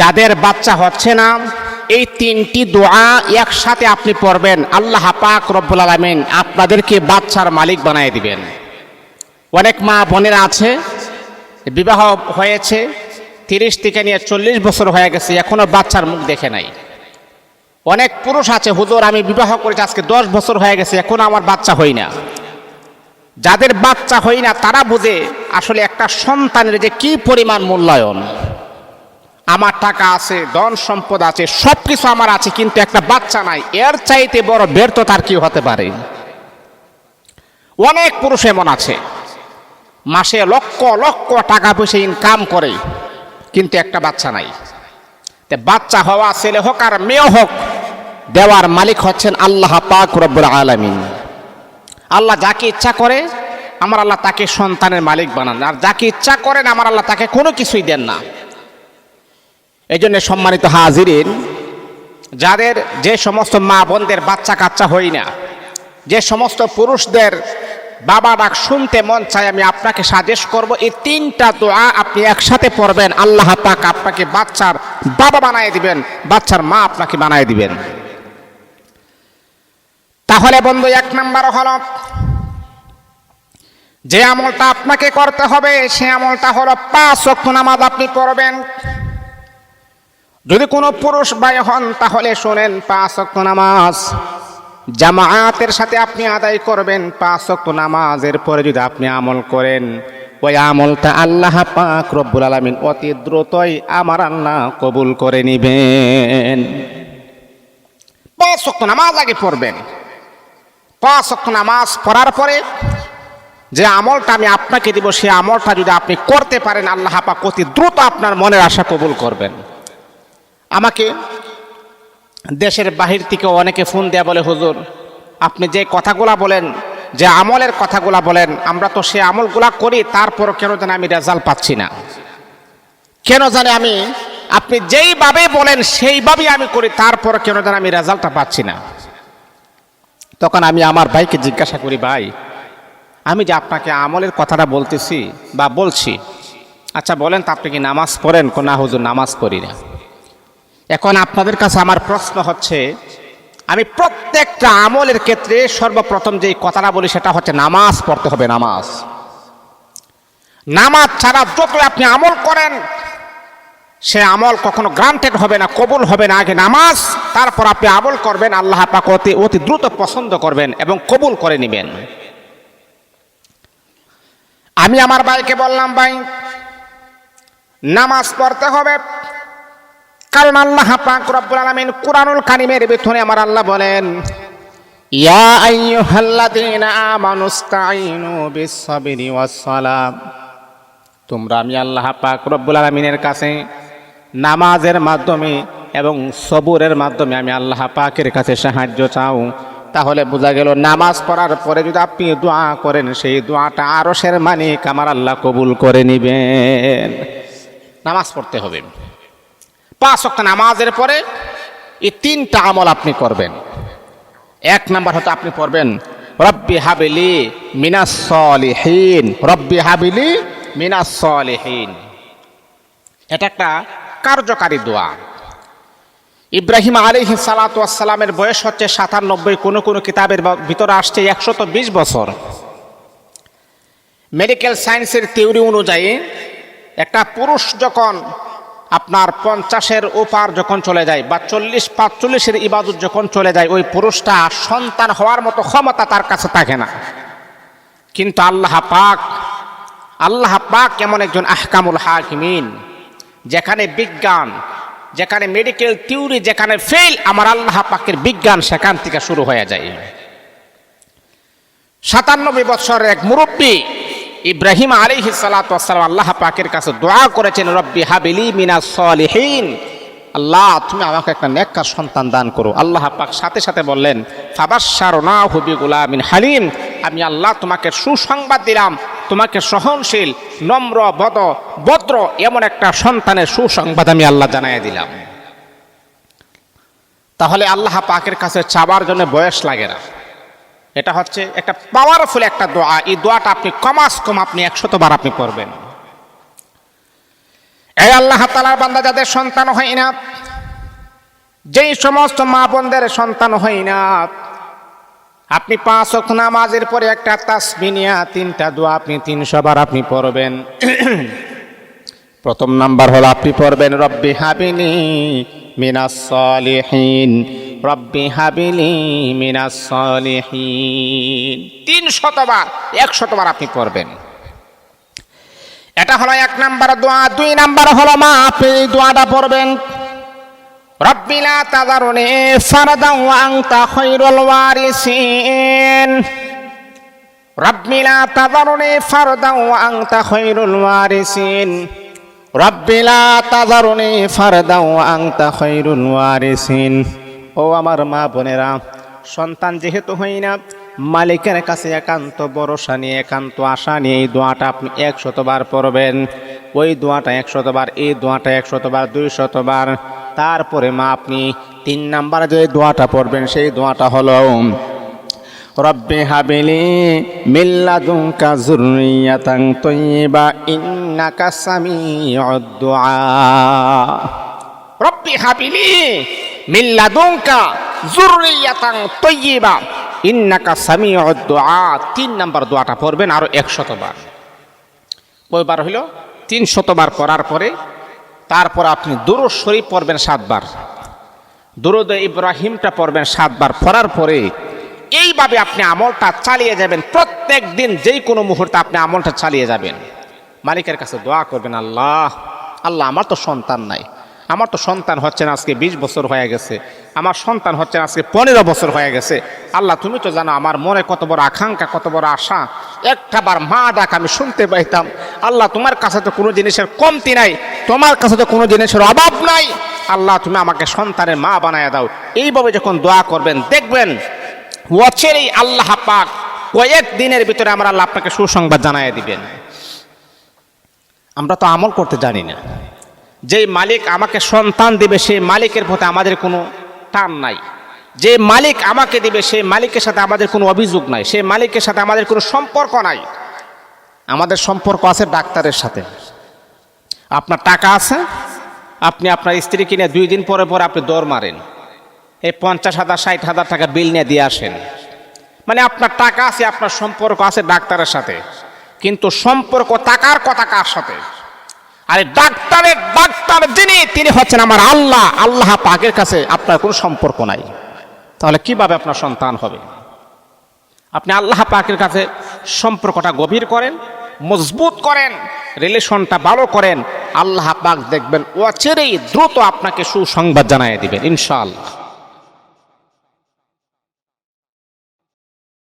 যাদের বাচ্চা হচ্ছে না, এই তিনটি দোয়া একসাথে আপনি পড়বেন। আল্লাহ পাক রব্বুল আলমিন আপনাদেরকে বাচ্চার মালিক বানিয়ে দিবেন। অনেক মা বোনেরা আছে, বিবাহ হয়েছে, তিরিশ থেকে নিয়ে চল্লিশ বছর হয়ে গেছে এখনও বাচ্চার মুখ দেখে নাই। অনেক পুরুষ আছে, হুজুর, আমি বিবাহ করেছি, আজকে দশ বছর হয়ে গেছে, এখনও আমার বাচ্চা হই না। যাদের বাচ্চা হই না, তারা বুঝে আসলে একটা সন্তানের যে কি পরিমাণ মূল্যায়ন। আমার টাকা আছে, ধন সম্পদ আছে সব কিছু আমার আছে, কিন্তু একটা বাচ্চা নাই। এর চাইতে বড় ব্যর্থতার কি হতে পারে। অনেক পুরুষ এমন আছে। মাসে লক্ষ লক্ষ টাকা পয়সা ইনকাম করে, কিন্তু একটা বাচ্চা নাই। বাচ্চা হওয়া, ছেলে হোক আর মেয়ে হোক, দেওয়ার মালিক হচ্ছেন আল্লাহ পাক রব্বুল আলামিন। আল্লাহ যাকে ইচ্ছা করে, আমার আল্লাহ তাকে সন্তানের মালিক বানান। আর যাকে ইচ্ছা করেন, আমার আল্লাহ তাকে কোনো কিছুই দেন না। এই জন্য সম্মানিত হাজিরিন, যাদের যে সমস্ত মা বোনদের বাচ্চা কাচ্চা হই না, যে সমস্ত পুরুষদের বাবা ডাক শুনতে মন চাই আমি আপনাকে সাজেস্ট করব, এই তিনটা দোয়া আপনি একসাথে পড়বেন, আল্লাহ পাক আপনাকে বাচ্চার বাবা বানায় দিবেন, বাচ্চার মা আপনাকে বানায় দিবেন। তাহলে বন্ধু, এক নাম্বার হল, যে আমলটা আপনাকে করতে হবে, সে আমলটা হলো পাঁচ ওয়াক্ত নামাজ আপনি পড়বেন। যদি কোনো পুরুষ ভাই হন, তাহলে শোনেন, পাঁচ ওয়াক্ত নামাজ। জামায়াতের সাথে আপনি আদায় করবেন, পাঁচ ওয়াক্ত নামাজের পরে যদি আপনি আমল করেন। ওই আমলটা আল্লাহ পাক রব্বুল আলামিন অতি দ্রুতই আমার আল্লাহ কবুল করে নিবেন। পাঁচ ওয়াক্ত নামাজ আগে পড়বেন। পাঁচ ওয়াক্ত নামাজ পড়ার পরে যে আমলটা আমি আপনাকে দিব সেই আমলটা যদি আপনি করতে পারেন, আল্লাহ পাক অতি দ্রুত আপনার মনের আশা কবুল করবেন। আমাকে দেশের বাহির থেকে অনেকে ফোন দেয়া বলে, হুজুর, আপনি যে কথাগুলা বলেন, যে আমলের কথাগুলা বলেন, আমরা তো সে আমলগুলা করি, তারপরও কেন জানি আমি রেজাল্ট পাচ্ছি না। কেন জানি আমি, আপনি যেইভাবে বলেন সেইভাবেই আমি করি তারপর কেন জানি আমি রেজাল্টটা পাচ্ছি না। তখন আমি আমার ভাইকে জিজ্ঞাসা করি, ভাই, আমি যে আপনাকে আমলের কথাটা বলতেছি বা বলছি আচ্ছা বলেন তো আপনি কি নামাজ পড়েন? না হুজুর, নামাজ পড়ি না। এখন আপনাদের কাছে আমার প্রশ্ন হচ্ছে, আমি প্রত্যেকটা আমলের ক্ষেত্রে সর্বপ্রথম যে কথাটা বলি সেটা হচ্ছে নামাজ পড়তে হবে, নামাজ। নামাজ ছাড়া যত আপনি আমল করেন, সে আমল কখনো গ্রান্টেড হবে না, কবুল হবে না। আগে নামাজ, তারপর আপনি আমল করবেন, আল্লাহ পাক অতি অতি দ্রুত পছন্দ করবেন এবং কবুল করে নেবেন। আমি আমার ভাইকে বললাম, ভাই, নামাজ পড়তে হবে। কারণ আল্লাহ পাক রব্বুল আলামিন কুরআনুল কারিমের ভিতরে আমার আল্লাহ বলেন, ইয়া আইয়ুহাল্লাযীনা আমানুস্তাঈনু বিস-সাবরি ওয়াস-সালাম তোমরা আমি আল্লাহ পাক রব্বুল আলামিনের কাছে নামাজের মাধ্যমে এবং সবুরের মাধ্যমে আমি আল্লাহ পাকের কাছে সাহায্য চাও। তাহলে বোঝা গেল নামাজ পড়ার পরে যদি আপনি দোয়া করেন, সেই দোয়াটা আরশের মানিক আমার আল্লাহ কবুল করে নিবেন। নামাজ পড়তে হবে। পাঁচ অক্ট নামাজের পরে এই তিনটা আমল আপনি করবেন। এক নাম্বার হয়তো আপনি পড়বেন, রব্বি হাবিলি মিনাস সলিহীন, রব্বি হাবিলি মিনাস সলিহীন। এটা একটা কার্যকারী দোয়া। ইব্রাহিম আলিহ সালাতামের বয়স হচ্ছে সাতানব্বই, কোনো কোনো কিতাবের ভিতরে আসছে একশত বিশ বছর। মেডিকেল সায়েন্সের থিওরি অনুযায়ী একটা পুরুষ যখন আপনার পঞ্চাশের ওপার যখন চলে যায় বা চল্লিশ পাঁচচল্লিশের ইবাদত যখন চলে যায়, ওই পুরুষটা সন্তান হওয়ার মতো ক্ষমতা তার কাছে থাকে না। কিন্তু আল্লাহ পাক আল্লাহ পাক এমন একজন আহকামুল হাকিমিন, যেখানে বিজ্ঞান, যেখানে মেডিকেল থিওরি যেখানে ফেল আমার আল্লাহ পাকের বিজ্ঞান সেখান থেকে শুরু হয়ে যায়। সাতানব্বই বছরের এক মুরব্বী ইব্রাহিম আলী সালাতাম আল্লাহ পাকের কাছে দোয়া করেছেন, রব্বি হাবিলি মিনা সলিহীন। আল্লাহ, তুমি আমাকে একটা নেককার সন্তান দান করো। আল্লাহ পাক সাথে সাথে বললেন ফাবাসার না হুবি গুলামিন হালিম। আমি আল্লাহ তোমাকে সুসংবাদ দিলাম, তোমাকে সহনশীল, নম্র, বদ, ভদ্র এমন একটা সন্তানের সুসংবাদ আমি আল্লাহ জানাই দিলাম। তাহলে আল্লাহ পাকের কাছে চাবার জন্য বয়স লাগে না। এটা হচ্ছে একটা পাওয়ারফুল একটা দোয়া। এই দোয়াটা আপনি কমাস কম আপনি একশতবার আপনি পড়বেন। এই আল্লাহ তালার বান্দা যাদের সন্তান হয় না, যেই সমস্ত মা বোনদের সন্তান হয় না, আপনি পাঁচ অক্ষ নামাজের পরে একটা তাসমিনিয়া তিনটা দোয়া আপনি তিনশো বার আপনি পড়বেন। প্রথম নাম্বার হলো, আপনি পড়বেন, রব্বি হাবিনি মিনাস রব্বি হাবিলি মিনাস সলিহিন। তিন শতবার, এক শতবার আপনি পড়বেন। এটা হলো এক নাম্বার দোয়া, দুই নাম্বার হলো মা আপনি দোয়াটা পড়বেন। রব্বি লা তাযারুনি ফারদান ওয়া আনতা খায়রুল ওয়ারিসিন। রব্বি লা তাযারুনি ফারদান ওয়া আনতা খায়রুল ওয়ারিসিন। রব্বি লা তাযারুনি ফারদান ওয়া আনতা খায়রুল ওয়ারিসিন। ও আমার মা বোনেরা, সন্তান যেহেতু হই না, মালিকের কাছে একান্ত ভরসা নিয়ে, একান্ত আশা নিয়ে এই দোয়াটা আপনি একশতবার পড়বেন। ওই দোয়াটা একশতবার, এই দোয়াটা একশতবার দুই শতবার তারপরে মা আপনি তিন নাম্বার যে দোয়াটা পড়বেন, সেই দোয়াটা হলো, রব্বি হাবিলি মিল্লাদুনকা যুররিয়াতান তাইয়্যিবা ইন্নাকা সামিউদ দুআ রব্বি হাবিলি মিল্লাদুনকা যুররিয়াতান তাইয়্যিবা ইন্নাকা সামিউদ দুআ। তিন নাম্বার দোয়াটা পড়বেন আরও 100 বার কয়বার হইল? তিন শতবার পড়ার পরে তারপর আপনি দুরুদ শরীফ পড়বেন সাতবার। দুরুদ ইব্রাহিমটা পড়বেন সাতবার। পড়ার পরে এইভাবে আপনি আমলটা চালিয়ে যাবেন। প্রত্যেক দিন যেই কোনো মুহূর্তে আপনি আমলটা চালিয়ে যাবেন। মালিকের কাছে দোয়া করবেন, আল্লাহ আল্লাহ আমার তো সন্তান নাই। আমার তো সন্তান হচ্ছে না, আজকে বিশ বছর হয়ে গেছে। আমার সন্তান হচ্ছে না, আজকে পনেরো বছর হয়ে গেছে। আল্লাহ, তুমি তো জানো আমার মনে কত বড় আকাঙ্ক্ষা, কত বড় আশা। একটা বার মা ডাক আমি শুনতে পাইতাম, আল্লাহ, তোমার কাছে তো কোনো জিনিসের কমতি নাই, তোমার কাছে তো কোনো জিনিসের অভাব নাই। আল্লাহ, তুমি আমাকে সন্তানের মা বানায় দাও। এইভাবে যখন দোয়া করবেন, দেখবেন ওয়াচেরই আল্লাহ পাক কয়েক দিনের ভিতরে আমরা আল্লাহ আপনাকে সুসংবাদ জানাই দিবেন। আমরা তো আমল করতে জানি না। যেই মালিক আমাকে সন্তান দিবে সেই মালিকের প্রতি আমাদের কোনো টান নাই। যে মালিক আমাকে দিবে সেই মালিকের সাথে আমাদের কোনো অভিযোগ নাই সেই মালিকের সাথে আমাদের কোনো সম্পর্ক নাই। আমাদের সম্পর্ক আছে ডাক্তারের সাথে। আপনার টাকা আছে, আপনি আপনার স্ত্রী কিনে দুই দিন পরে পরে আপনি দৌড় মারেন। এই পঞ্চাশ হাজার, ষাট হাজার টাকা বিল নিয়ে দিয়ে আসেন। মানে আপনার টাকা আছে, আপনার সম্পর্ক আছে ডাক্তারের সাথে। কিন্তু সম্পর্ক টাকার কথা কার সাথে? আরে ডাক্তারের ডাক্তার যিনি, তিনি হচ্ছেন আমার আল্লাহ। আল্লাহ পাকের কাছে আপনার কোনো সম্পর্ক নাই। তাহলে কীভাবে আপনার সন্তান হবে? আপনি আল্লাহ পাকের কাছে সম্পর্কটা গভীর করেন, মজবুত করেন, রিলেশনটা ভালো করেন, আল্লাহ পাক দেখবেন অচেরেই দ্রুত আপনাকে সুসংবাদ জানাই দিবেন, ইনশাআল্লাহ।